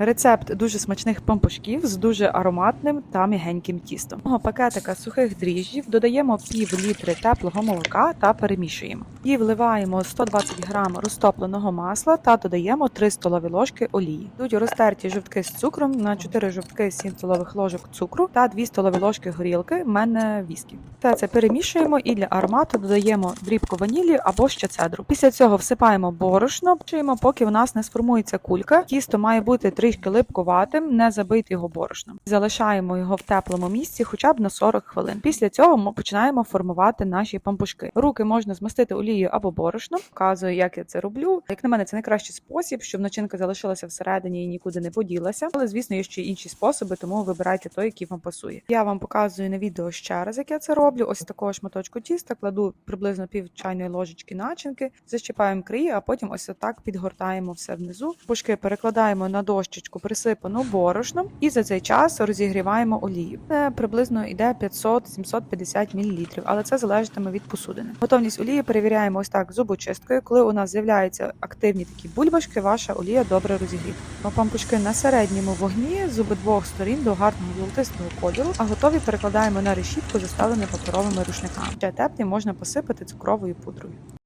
Рецепт дуже смачних пампушків з дуже ароматним та м'ягеньким тістом. Того пакетика сухих дріжджів додаємо пів літри теплого молока та перемішуємо. І вливаємо 120 грам розтопленого масла та додаємо 3 столові ложки олії. Йдуть розтерті жовтки з цукром на 4 жовтки 7 столових ложок цукру та 2 столові ложки горілки. В мене віскі. Все це перемішуємо і для аромату додаємо дрібку ванілі або ще цедру. Після цього всипаємо борошно, чуємо, поки у нас не сформується кулька. Тісто має бути трішки липкуватим, не забити його борошном. Залишаємо його в теплому місці хоча б на 40 хвилин. Після цього ми починаємо формувати наші пампушки. Руки можна змастити олією або борошном. Показую, як я це роблю. Як на мене, це найкращий спосіб, щоб начинка залишилася всередині і нікуди не поділася. Але звісно, є ще інші способи, тому вибирайте той, який вам пасує. Я вам показую на відео ще раз, як я це роблю. Ось такого шматочку тіста кладу приблизно пів чайної ложечки начинки, защіпаємо краї, а потім ось отак підгортаємо все внизу. Пушки перекладаємо на дощечку, присипану борошном, і за цей час розігріваємо олію. Це приблизно йде 500-750 мл, але це залежатиме від посудини. Готовність олії перевіряємо ось так зубочисткою. Коли у нас з'являються активні такі бульбашки, ваша олія добре розігріта. Пампушки на середньому вогні з обидвох сторін до гарного золотистого кольору, а готові перекладаємо на решітку, заставлену паперовими рушниками. Ще теплі можна посипати цукровою пудрою.